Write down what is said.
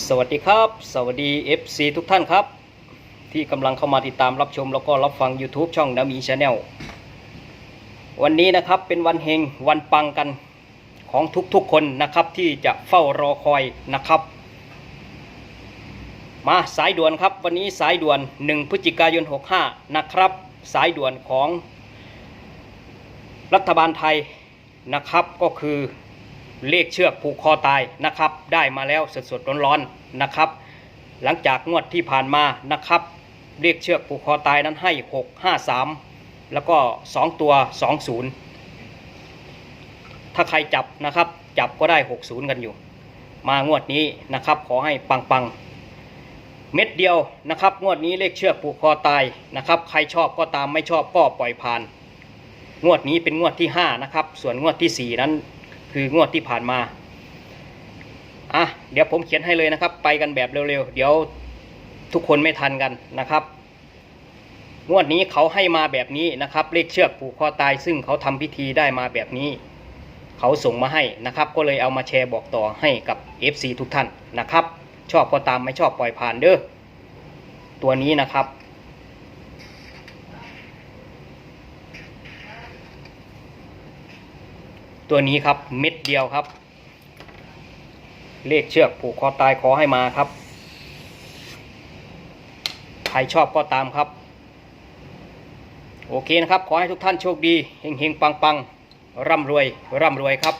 สวัสดีครับ สวัสดี FC ทุกท่านครับ ที่กำลังเข้ามาติดตามรับชมแล้วก็รับฟัง YouTube ช่องดามีชาแนลวันนี้นะครับเป็นวันเฮงวันปังกันของทุกๆคนนะครับที่จะเฝ้ารอคอยนะครับ มาสายด่วนครับ วันนี้สายด่วน 1 พฤศจิกายน 65 นะครับ สายด่วนของรัฐบาลไทยนะครับก็คือ เลขเชือกผูกคอตายนะครับ ได้มาแล้วสดๆร้อนๆนะครับ หลังจากงวดที่ผ่านมานะครับ เลขเชือกผูกคอตายนั้นให้ 6 5 3 แล้วก็ 2 ตัว 20 ถ้าใครจับนะครับ จับก็ได้ 60 กันอยู่ มางวดนี้นะครับ ขอให้ปังๆ เม็ดเดียวนะครับ งวดนี้เลขเชือกผูกคอตายนะครับ ใครชอบก็ตามไม่ชอบก็ปล่อยผ่าน งวดนี้เป็นงวดที่ 5 นะครับ ส่วนงวดที่ 4 นั้น คืองวดที่ผ่านมาอะเดี๋ยวผมเขียนให้เลยนะครับ ไปกันแบบเร็วๆ เดี๋ยวทุกคนไม่ทันกันนะครับงวดนี้เขาให้มาแบบนี้นะครับ เลขเชือกผูกคอตาย ซึ่งเขาทำพิธีได้มาแบบนี้ เขาส่งมาให้นะครับ ก็เลยเอามาแชร์บอกต่อให้กับ FC ทุกท่านนะครับ ชอบก็ตามไม่ชอบปล่อยผ่านเด้อตัวนี้นะครับ ตัวนี้ครับเม็ดเดียวครับ เลขเชือกผูกคอตายขอให้มาครับ ใครชอบก็ตามครับ โอเคนะครับ ขอให้ทุกท่านโชคดีเฮงเฮงปังปังร่ำรวยร่ำรวยครับ